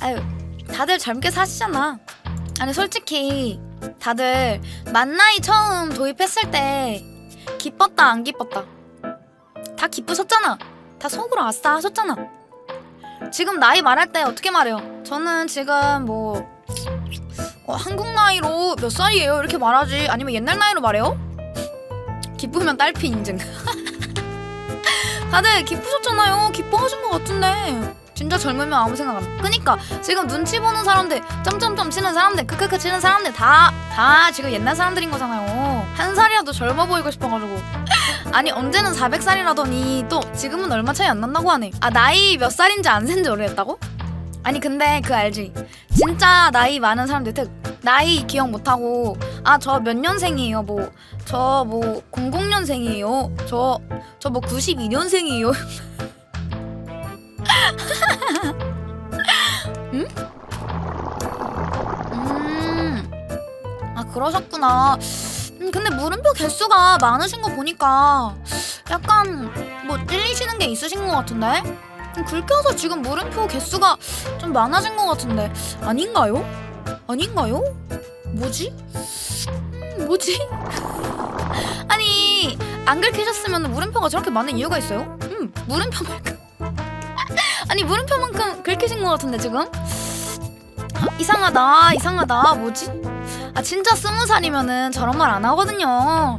아유 다들 젊게 사시잖아. 아니 솔직히 다들 만 나이 처음 도입했을 때 기뻤다 안 기뻤다 다 기쁘셨잖아. 다 속으로 아싸 하셨잖아. 지금 나이 말할 때 어떻게 말해요? 저는 지금 뭐 어, 한국 나이로 몇 살이에요? 이렇게 말하지 아니면 옛날 나이로 말해요? 기쁘면 딸피 인증. 다들 기쁘셨잖아요. 기뻐하신 것 같은데. 진짜 젊으면 아무 생각 안 나. 그니까 지금 눈치 보는 사람들, 점점점 치는 사람들, 크크크 치는 사람들 다, 다 지금 옛날 사람들인 거잖아요. 한 살이라도 젊어 보이고 싶어가지고. 아니 언제는 400살이라더니 또 지금은 얼마 차이 안 난다고 하네. 아 나이 몇 살인지 안 센지 오래됐다고? 아니 근데 그 알지? 진짜 나이 많은 사람들 특 나이 기억 못하고 아 저 몇 년생이에요 뭐 저 뭐 00년생이에요 저 저 뭐 92년생이에요 그러셨구나 음, 근데 물음표 개수가 많으신 거 보니까 약간 뭐 찔리시는 게 있으신 것 같은데 음, 긁혀서 지금 물음표 개수가 좀 많아진 것 같은데 아닌가요? 아닌가요? 뭐지? 음, 뭐지? 아니 안 긁히셨으면 물음표가 저렇게 많은 이유가 있어요? 음 물음표만큼 아니 물음표만큼 긁히신 것 같은데 지금? 아, 이상하다 이상하다 뭐지? 아 진짜 스무 살이면은 저런 말 안 하거든요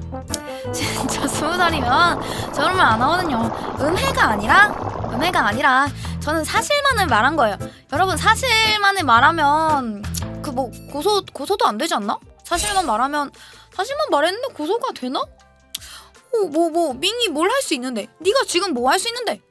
진짜 스무 살이면 저런 말 안 하거든요 음해가 아니라 음해가 아니라 저는 사실만을 말한 거예요 여러분 사실만을 말하면 그 뭐 고소 고소도 안 되지 않나? 사실만 말하면 사실만 말했는데 고소가 되나? 어, 뭐뭐 민이 뭘 할 수 있는데? 네가 지금 뭐 할 수 있는데?